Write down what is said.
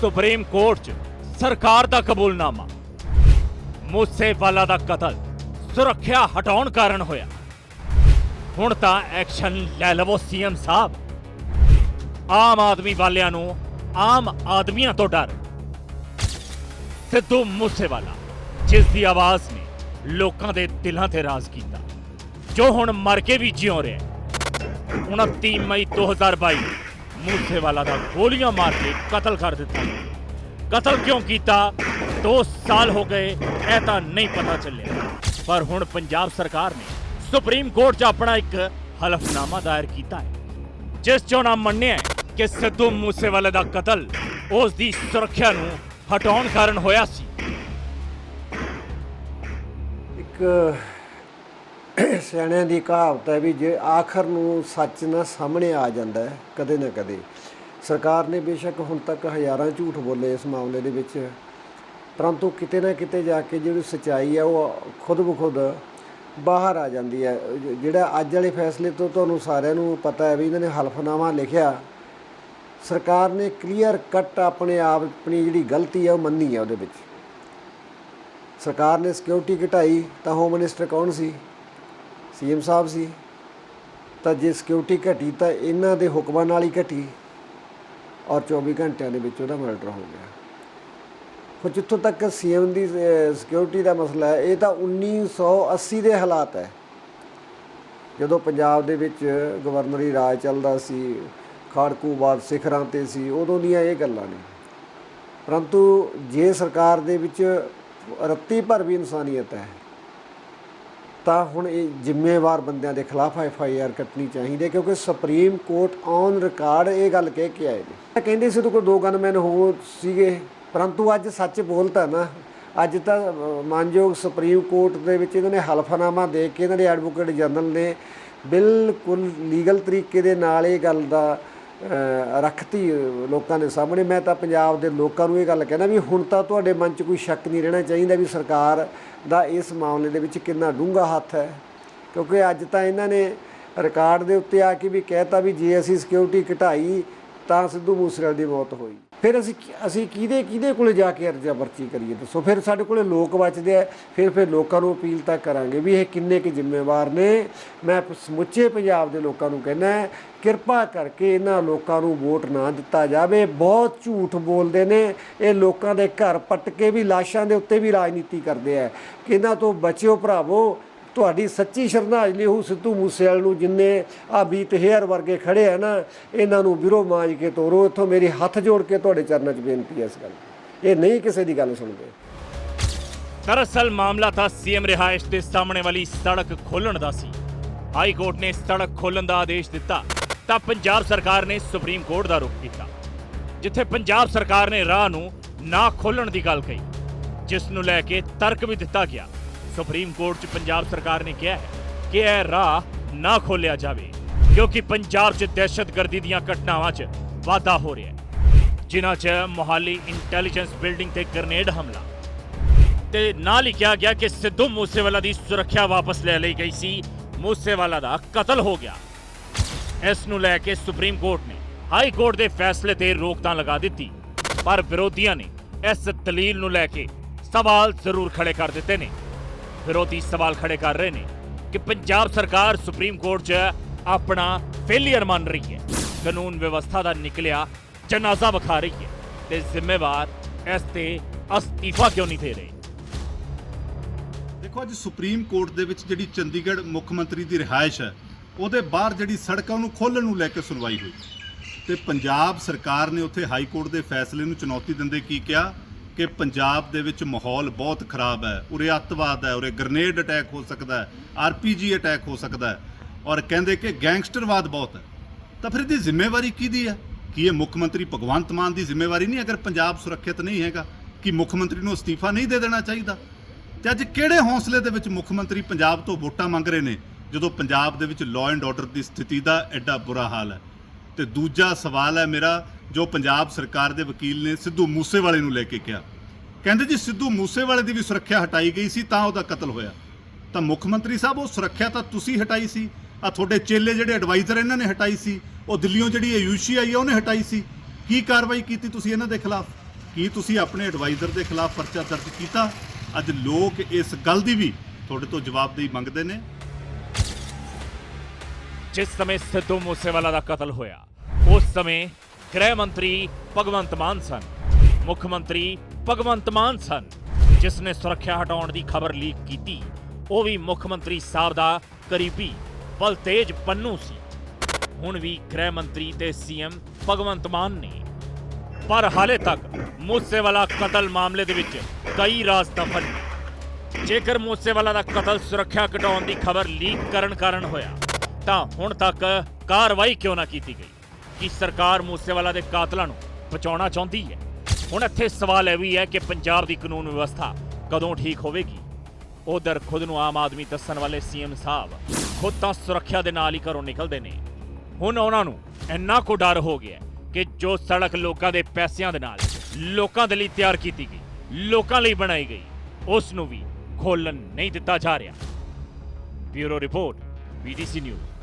Supreme court 'ਚ ਸਰਕਾਰ ਦਾ ਕਬੂਲਨਾਮਾ। ਮੂਸੇਵਾਲਾ ਦਾ ਕਤਲ ਸੁਰੱਖਿਆ ਹਟਾਉਣ ਕਾਰਨ ਹੋਇਆ। ਹੁਣ ਤਾਂ ਐਕਸ਼ਨ ਲੈ ਲਵੋ ਸੀਐਮ ਸਾਹਿਬ। ਆਮ ਆਦਮੀ ਵਾਲਿਆਂ ਨੂੰ ਆਮ ਆਦਮੀਆਂ ਤੋਂ ਡਰ। ਸਿੱਧੂ ਮੂਸੇਵਾਲਾ, ਜਿਸ ਦੀ ਆਵਾਜ਼ ਨੇ ਲੋਕਾਂ ਦੇ ਦਿਲਾਂ ਤੇ ਰਾਜ ਕੀਤਾ, ਜੋ ਹੁਣ ਮਰ ਕੇ ਵੀ ਜਿਉ ਰਿਹਾ। ਹੈ। 29 ਮਈ 2022 ਮੂਸੇਵਾਲਾ ਦਾ ਗੋਲੀਆਂ ਮਾਰ ਕੇ ਕਤਲ ਕਰ ਦਿੱਤਾ ਕਤਲ ਕਿਉਂ ਕੀਤਾ 2 ਸਾਲ ਹੋ ਗਏ ਇਹ ਤਾਂ ਨਹੀਂ ਪਤਾ ਚੱਲਿਆ ਪਰ ਹੁਣ ਪੰਜਾਬ ਸਰਕਾਰ ਨੇ ਸੁਪਰੀਮ ਕੋਰਟ 'ਚ ਆਪਣਾ ਇੱਕ ਹਲਫਨਾਮਾ ਦਾਇਰ ਕੀਤਾ ਹੈ ਜਿਸ ਚ ਉਹਨਾਂ ਮੰਨਿਆ ਕਿ ਸਿੱਧੂ ਮੂਸੇਵਾਲੇ ਦਾ ਕਤਲ ਉਸ ਦੀ ਸੁਰੱਖਿਆ ਨੂੰ ਹਟਾਉਣ ਕਾਰਨ ਹੋਇਆ ਸੀ ਇੱਕ ਸਿਆਣਿਆਂ ਦੀ ਕਹਾਵਤ ਹੈ ਵੀ ਜੇ ਆਖਰ ਨੂੰ ਸੱਚ ਨਾ ਸਾਹਮਣੇ ਆ ਜਾਂਦਾ ਹੈ, ਕਦੇ ਨਾ ਕਦੇ। ਸਰਕਾਰ ਨੇ ਬੇਸ਼ੱਕ ਹੁਣ ਤੱਕ ਹਜ਼ਾਰਾਂ ਝੂਠ ਬੋਲੇ ਇਸ ਮਾਮਲੇ ਦੇ ਵਿੱਚ। ਪਰੰਤੂ ਕਿਤੇ ਨਾ ਕਿਤੇ ਜਾ ਕੇ ਜਿਹੜੀ ਸਚਾਈ ਹੈ ਉਹ ਖੁਦ ਬਖੁਦ ਬਾਹਰ ਆ ਜਾਂਦੀ ਹੈ। ਜਿਹੜਾ ਅੱਜ ਵਾਲੇ ਫੈਸਲੇ ਤੋਂ ਤੁਹਾਨੂੰ ਸਾਰਿਆਂ ਨੂੰ ਪਤਾ ਹੈ ਵੀ ਇਹਨਾਂ ਨੇ ਹਲਫਨਾਮਾ ਲਿਖਿਆ। ਸਰਕਾਰ ਨੇ ਕਲੀਅਰ ਕੱਟ ਆਪਣੇ ਆਪ, ਆਪਣੀ ਜਿਹੜੀ ਗਲਤੀ ਹੈ ਉਹ ਮੰਨੀ ਹੈ ਉਹਦੇ ਵਿੱਚ। ਸਰਕਾਰ ਨੇ ਸਿਕਿਉਰਿਟੀ ਘਟਾਈ, ਤਾਂ ਹੋਮ ਮਿਨਿਸਟਰ ਕੌਣ ਸੀ? ਸੀਐਮ ਸਾਹਿਬ ਸੀ, ਤਾਂ ਜੇ ਸਿਕਿਉਰਿਟੀ ਘਟੀ ਤਾਂ ਇਹਨਾਂ ਦੇ ਹੁਕਮਾਂ ਨਾਲ ਹੀ ਘਟੀ ਔਰ 24 ਘੰਟਿਆਂ ਦੇ ਵਿੱਚ ਉਹਦਾ ਮਰਡਰ ਹੋ ਗਿਆ। ਹੁਣ ਜਿੱਥੋਂ ਤੱਕ ਸੀਐਮ ਦੀ ਸਿਕਿਉਰਿਟੀ ਦਾ ਮਸਲਾ ਹੈ, ਇਹ ਤਾਂ 1980 ਦੇ ਹਾਲਾਤ ਹੈ। ਜਦੋਂ ਪੰਜਾਬ ਦੇ ਵਿੱਚ ਗਵਰਨਰੀ ਰਾਜ ਚੱਲਦਾ ਸੀ ਖਾੜਕੂਬਾਦ ਸਿਖਰਾਂ ਤੇ ਸੀ, ਉਦੋਂ ਦੀਆਂ ਇਹ ਗੱਲਾਂ ਨੇ। ਪਰੰਤੂ ਜੇ ਸਰਕਾਰ ਦੇ ਵਿੱਚ ਰੱਤੀ ਭਰ ਵੀ ਇਨਸਾਨੀਅਤ ਹੈ ਤਾਂ ਹੁਣ ਇਹ ਜ਼ਿੰਮੇਵਾਰ ਬੰਦਿਆਂ ਦੇ ਖਿਲਾਫ ਐਫ ਆਈ ਆਰ ਕੱਟਣੀ ਚਾਹੀਦੀ ਹੈ ਕਿਉਂਕਿ ਸੁਪਰੀਮ ਕੋਰਟ ਔਨ ਰਿਕਾਰਡ ਇਹ ਗੱਲ ਕਹਿ ਕੇ ਆਏ ਨੇ। ਕਹਿੰਦੇ ਸੀ ਉਹਦੇ ਕੋਲ ਦੋ ਗਨਮੈਨ ਹੋ ਸੀਗੇ, ਪਰੰਤੂ ਅੱਜ ਸੱਚ ਬੋਲਤਾ ਨਾ। ਅੱਜ ਤਾਂ ਮਾਨਯੋਗ ਸੁਪਰੀਮ ਕੋਰਟ ਦੇ ਵਿੱਚ ਇਹਨਾਂ ਨੇ ਹਲਫਨਾਮਾ ਦੇ ਕੇ ਇਹਨਾਂ ਦੇ ਐਡਵੋਕੇਟ ਜਨਰਲ ਨੇ ਬਿਲਕੁਲ ਲੀਗਲ ਤਰੀਕੇ ਦੇ ਨਾਲ ਇਹ ਗੱਲ ਦਾ ਰੱਖਤੀ ਅਹ, ਲੋਕਾਂ ਦੇ ਸਾਹਮਣੇ। ਮੈਂ ਤਾਂ ਪੰਜਾਬ ਦੇ ਲੋਕਾਂ ਨੂੰ ਇਹ ਗੱਲ ਕਹਿਣਾ ਵੀ ਹੁਣ ਤਾਂ ਤੁਹਾਡੇ ਮਨ 'ਚ ਕੋਈ ਸ਼ੱਕ ਨਹੀਂ ਰਹਿਣਾ ਚਾਹੀਦਾ ਵੀ ਸਰਕਾਰ ਦਾ ਇਸ ਮਾਮਲੇ ਦੇ ਵਿੱਚ ਕਿੰਨਾ ਡੂੰਘਾ ਹੱਥ ਹੈ। ਕਿਉਂਕਿ ਅੱਜ ਤਾਂ ਇਹਨਾਂ ਨੇ ਰਿਕਾਰਡ ਦੇ ਉੱਤੇ ਆ ਕੇ ਵੀ ਕਹਿਤਾ ਵੀ ਜੇ ਅਸੀਂ ਸਿਕਿਉਰਿਟੀ ਘਟਾਈ ਤਾਂ ਸਿੱਧੂ ਮੂਸੇਵਾਲੇ ਦੀ ਮੌਤ ਹੋਈ। ਫਿਰ ਅਸੀਂ ਅਸੀਂ ਕਿਹਦੇ ਕਿਹਦੇ ਕੋਲੇ ਜਾ ਕੇ ਅਰਜ਼ਾ ਪਰਚੀ ਕਰੀਏ? ਦੱਸੋ। ਫਿਰ ਸਾਡੇ ਕੋਲੇ ਲੋਕ ਬਚਦੇ ਆ। ਫਿਰ ਫਿਰ ਲੋਕਾਂ ਨੂੰ ਅਪੀਲ ਤਾਂ ਕਰਾਂਗੇ ਵੀ ਇਹ ਕਿੰਨੇ ਕੁ ਜ਼ਿੰਮੇਵਾਰ ਨੇ। ਮੈਂ ਸਮੁੱਚੇ ਪੰਜਾਬ ਦੇ ਲੋਕਾਂ ਨੂੰ ਕਹਿੰਦਾ ਕਿਰਪਾ ਕਰਕੇ ਇਹਨਾਂ ਲੋਕਾਂ ਨੂੰ ਵੋਟ ਨਾ ਦਿੱਤਾ ਜਾਵੇ। ਬਹੁਤ ਝੂਠ ਬੋਲਦੇ ਨੇ। ਇਹ ਲੋਕਾਂ ਦੇ ਘਰ ਪੱਟ ਕੇ ਵੀ ਲਾਸ਼ਾਂ ਦੇ ਉੱਤੇ ਵੀ ਰਾਜਨੀਤੀ ਕਰਦੇ ਆ। ਕਿ ਇਹਨਾਂ ਤੋਂ ਬਚਿਓ ਭਰਾਵੋ। ਤੁਹਾਡੀ ਸੱਚੀ ਸ਼ਰਧਾਂਜਲੀ ਹੋ ਸਿੱਧੂ ਮੂਸੇਵਾਲੇ ਨੂੰ ਜਿੰਨੇ ਆ ਬੀਤ ਹੇਅਰ ਵਰਗੇ ਖੜੇ ਆ ਨਾ, ਇਹਨਾਂ ਨੂੰ ਵਿਰੋ ਮਾਜ ਕੇ ਤੋਰੋ। ਇੱਥੋਂ ਮੇਰੀ ਹੱਥ ਜੋੜ ਕੇ ਤੁਹਾਡੇ ਚਰਨਾਂ 'ਚ ਬੇਨਤੀ ਹੈ ਇਸ ਗੱਲ ਇਹ ਨਹੀਂ ਕਿਸੇ ਦੀ ਗੱਲ ਸੁਣਦੇ। ਦਰਅਸਲ ਮਾਮਲਾ ਤਾਂ ਸੀਐਮ ਰਿਹਾਇਸ਼ ਦੇ ਸਾਹਮਣੇ ਵਾਲੀ ਸੜਕ ਖੋਲਣ ਦਾ ਸੀ। ਹਾਈ ਕੋਰਟ ਨੇ ਸੜਕ ਖੋਲਣ ਦਾ ਆਦੇਸ਼ ਦਿੱਤਾ, ਤਾਂ ਪੰਜਾਬ ਸਰਕਾਰ ਨੇ ਸੁਪਰੀਮ ਕੋਰਟ ਦਾ ਰੁਖ ਕੀਤਾ। ਜਿੱਥੇ ਪੰਜਾਬ ਸਰਕਾਰ ਨੇ ਰਾਹ ਨੂੰ ਨਾ ਖੋਲਣ ਦੀ ਗੱਲ ਕਹੀ, ਜਿਸ ਨੂੰ ਲੈ ਕੇ ਤਰਕ ਵੀ ਦਿੱਤਾ ਗਿਆ। ਸੁਪਰੀਮ ਕੋਰਟ 'ਚ ਪੰਜਾਬ ਸਰਕਾਰ ਨੇ ਕਿਹਾ ਹੈ ਕਿ ਇਹ ਰਾਹ ਨਾ ਖੋਲਿਆ ਜਾਵੇ, ਕਿਉਂਕਿ ਪੰਜਾਬ 'ਚ ਦਹਿਸ਼ਤਗਰਦੀ ਦੀਆਂ ਘਟਨਾਵਾਂ 'ਚ ਵਾਧਾ ਹੋ ਰਿਹਾ ਹੈ। ਜਿਨ੍ਹਾਂ 'ਚ ਮੋਹਾਲੀ ਇੰਟੈਲੀਜੈਂਸ ਬਿਲਡਿੰਗ ਤੇ ਗ੍ਰਨੇਡ ਹਮਲਾ ਤੇ ਨਾਲ ਹੀ ਕਿਹਾ ਗਿਆ ਕਿ ਸਿੱਧੂ ਮੂਸੇਵਾਲਾ ਦੀ ਸੁਰੱਖਿਆ ਵਾਪਸ ਲੈ ਲਈ ਗਈ ਸੀ। ਮੂਸੇਵਾਲਾ ਦਾ ਕਤਲ ਹੋ ਗਿਆ। ਇਸ ਨੂੰ ਲੈ ਕੇ ਸੁਪਰੀਮ ਕੋਰਟ ਨੇ ਹਾਈ ਕੋਰਟ ਦੇ ਫੈਸਲੇ ਤੇ ਰੋਕਥਾਮ ਲਗਾ ਦਿੱਤੀ। ਪਰ ਵਿਰੋਧੀਆਂ ਨੇ ਇਸ ਦਲੀਲ ਨੂੰ ਲੈ ਕੇ ਸਵਾਲ ਜ਼ਰੂਰ ਖੜੇ ਕਰ ਦਿੱਤੇ ਨੇ। ਵਿਰੋਧੀ ਸਵਾਲ ਖੜੇ ਕਰ ਰਹੇ ਨੇ ਕਿ ਪੰਜਾਬ ਸਰਕਾਰ ਸੁਪਰੀਮ ਕੋਰਟ 'ਚ ਆਪਣਾ ਫੇਲੀਅਰ ਮੰਨ ਰਹੀ ਹੈ। ਕਾਨੂੰਨ ਵਿਵਸਥਾ ਦਾ ਨਿਕਲਿਆ, ਜਨਾਜ਼ਾ ਵਿਖਾ ਰਹੀ ਹੈ ਤੇ ਜ਼ਿੰਮੇਵਾਰ ਇਸ ਤੇ ਅਸਤੀਫਾ ਕਿਉਂ ਨਹੀਂ ਦੇ ਰਹੇ? ਦੇਖੋ, ਅੱਜ ਸੁਪਰੀਮ ਕੋਰਟ ਦੇ ਵਿੱਚ ਜਿਹੜੀ ਚੰਡੀਗੜ੍ਹ ਮੁੱਖ ਮੰਤਰੀ ਦੀ ਰਿਹਾਇਸ਼ ਹੈ, ਉਹਦੇ ਬਾਹਰ ਜਿਹੜੀ ਸੜਕਾਂ ਨੂੰ ਖੋਲ੍ਹਣ ਨੂੰ ਲੈ ਕੇ ਸੁਣਵਾਈ ਹੋਈ। ਤੇ ਪੰਜਾਬ ਸਰਕਾਰ ਨੇ ਉੱਥੇ ਹਾਈ ਕੋਰਟ ਦੇ ਫੈਸਲੇ ਨੂੰ ਚੁਣੌਤੀ ਦਿੰਦੇ ਕੀ ਕਿਹਾ? ਕਿ ਪੰਜਾਬ ਦੇ ਵਿੱਚ ਮਾਹੌਲ ਬਹੁਤ ਖਰਾਬ ਹੈ, ਉਰੇ ਅੱਤਵਾਦ ਹੈ, ਉਰੇ ਗ੍ਰਨੇਡ ਅਟੈਕ ਹੋ ਸਕਦਾ ਹੈ ਆਰਪੀਜੀ ਅਟੈਕ ਹੋ ਸਕਦਾ ਹੈ ਔਰ ਕਹਿੰਦੇ ਕਿ ਗੈਂਗਸਟਰਵਾਦ ਬਹੁਤ ਹੈ। ਤਾਂ ਫਿਰ ਇਹਦੀ ਜ਼ਿੰਮੇਵਾਰੀ ਕਿਹਦੀ ਹੈ? ਕੀ ਇਹ ਮੁੱਖ ਮੰਤਰੀ ਭਗਵੰਤ ਮਾਨ ਦੀ ਜ਼ਿੰਮੇਵਾਰੀ ਨਹੀਂ, ਅਗਰ ਪੰਜਾਬ ਸੁਰੱਖਿਅਤ ਨਹੀਂ ਹੈਗਾ, ਕਿ ਮੁੱਖ ਮੰਤਰੀ ਨੂੰ ਅਸਤੀਫਾ ਨਹੀਂ ਦੇ ਦੇਣਾ ਚਾਹੀਦਾ? ਤੇ ਅੱਜ ਕਿਹੜੇ ਹੌਸਲੇ ਦੇ ਵਿੱਚ ਮੁੱਖ ਮੰਤਰੀ ਪੰਜਾਬ ਤੋਂ ਵੋਟਾਂ ਮੰਗ ਰਹੇ ਨੇ, ਜਦੋਂ ਪੰਜਾਬ ਦੇ ਵਿੱਚ ਲਾਅ ਐਂਡ ਆਰਡਰ ਦੀ ਸਥਿਤੀ ਦਾ ਐਡਾ ਬੁਰਾ ਹਾਲ ਹੈ? ਤੇ ਦੂਜਾ ਸਵਾਲ ਹੈ ਮੇਰਾ, ਜੋ ਪੰਜਾਬ ਸਰਕਾਰ ਦੇ ਵਕੀਲ ਨੇ ਸਿੱਧੂ ਮੂਸੇਵਾਲੇ ਨੂੰ ਲੈ ਕੇ ਕਿਹਾ। ਕਹਿੰਦੇ ਜੀ, ਸਿੱਧੂ ਮੂਸੇਵਾਲੇ ਦੀ ਵੀ ਸੁਰੱਖਿਆ ਹਟਾਈ ਗਈ ਸੀ, ਤਾਂ ਉਹਦਾ ਕਤਲ ਹੋਇਆ। ਤਾਂ ਮੁੱਖ ਮੰਤਰੀ ਸਾਹਿਬ, ਉਹ ਸੁਰੱਖਿਆ ਤਾਂ ਤੁਸੀਂ ਹਟਾਈ ਸੀ। ਆ ਤੁਹਾਡੇ ਚੇਲੇ ਜਿਹੜੇ ਐਡਵਾਈਜ਼ਰ ਇਹਨਾਂ ਨੇ ਹਟਾਈ ਸੀ, ਉਹ ਦਿੱਲੀੋਂ ਜਿਹੜੀ ਯੂਸ਼ੀ ਆਈ ਹੈ ਉਹਨੇ ਹਟਾਈ ਸੀ। ਕੀ ਕਾਰਵਾਈ ਕੀਤੀ ਤੁਸੀਂ ਇਹਨਾਂ ਦੇ ਖਿਲਾਫ? ਕੀ ਤੁਸੀਂ ਆਪਣੇ ਐਡਵਾਈਜ਼ਰ ਦੇ ਖਿਲਾਫ ਪਰਚਾ ਦਰਜ ਕੀਤਾ? ਅੱਜ ਲੋਕ ਇਸ ਗੱਲ ਦੀ ਵੀ ਤੁਹਾਡੇ ਤੋਂ ਜਵਾਬਦੇਹੀ ਮੰਗਦੇ ਨੇ। ਜਿਸ ਸਮੇਂ ਸਿੱਧੂ ਮੂਸੇਵਾਲਾ ਦਾ ਕਤਲ ਹੋਇਆ ਉਸ ਸਮੇਂ ਗ੍ਰਹਿ ਮੰਤਰੀ ਭਗਵੰਤ ਮਾਨ ਸਨ, ਮੁੱਖ ਮੰਤਰੀ ਭਗਵੰਤ ਮਾਨ ਸਨ, ਜਿਸ ਨੇ ਸੁਰੱਖਿਆ ਹਟਾਉਣ ਦੀ ਖਬਰ ਲੀਕ ਕੀਤੀ। ਉਹ ਵੀ ਮੁੱਖ ਮੰਤਰੀ ਸਾਹਿਬ ਦਾ ਕਰੀਬੀ ਬਲਤੇਜ ਪੰਨੂ ਸੀ। ਹੁਣ ਵੀ ਗ੍ਰਹਿ ਮੰਤਰੀ ਤੇ ਸੀਐਮ ਭਗਵੰਤ ਮਾਨ ਨੇ। ਪਰ ਹਾਲੇ ਤੱਕ ਮੂਸੇਵਾਲਾ ਕਤਲ ਮਾਮਲੇ ਦੇ ਵਿੱਚ ਕਈ ਰਾਜ਼ ਦਫਨ ਨੇ। ਜੇਕਰ ਮੂਸੇਵਾਲਾ ਦਾ ਕਤਲ ਸੁਰੱਖਿਆ ਘਟਾਉਣ ਦੀ ਖਬਰ ਲੀਕ ਕਰਨ ਕਾਰਨ ਹੋਇਆ, ਤਾਂ ਹੁਣ ਤੱਕ ਕਾਰਵਾਈ ਕਿਉਂ ਨਾ ਕੀਤੀ ਗਈ? ਕਿ ਸਰਕਾਰ ਮੂਸੇਵਾਲਾ ਦੇ ਕਾਤਲਾਂ ਨੂੰ ਬਚਾਉਣਾ ਚਾਹੁੰਦੀ ਹੈ। ਹੁਣ ਇੱਥੇ ਸਵਾਲ ਇਹ ਵੀ ਹੈ ਕਿ ਪੰਜਾਬ ਦੀ ਕਾਨੂੰਨ ਵਿਵਸਥਾ ਕਦੋਂ ਠੀਕ ਹੋਵੇਗੀ? ਉਧਰ ਖੁਦ ਨੂੰ ਆਮ ਆਦਮੀ ਦੱਸਣ ਵਾਲੇ ਸੀਐਮ ਸਾਹਿਬ ਖੁਦ ਤਾਂ ਸੁਰੱਖਿਆ ਦੇ ਨਾਲ ਹੀ ਘਰੋਂ ਨਿਕਲਦੇ ਨੇ। ਹੁਣ ਉਹਨਾਂ ਨੂੰ ਇੰਨਾ ਕੋ ਡਰ ਹੋ ਗਿਆ ਕਿ ਜੋ ਸੜਕ ਲੋਕਾਂ ਦੇ ਪੈਸਿਆਂ ਦੇ ਨਾਲ ਲੋਕਾਂ ਦੇ ਲਈ ਤਿਆਰ ਕੀਤੀ ਗਈ, ਲੋਕਾਂ ਲਈ ਬਣਾਈ ਗਈ, ਉਸ ਨੂੰ ਵੀ ਖੋਲਣ ਨਹੀਂ ਦਿੱਤਾ ਜਾ ਰਿਹਾ। Bureau report, BDC News.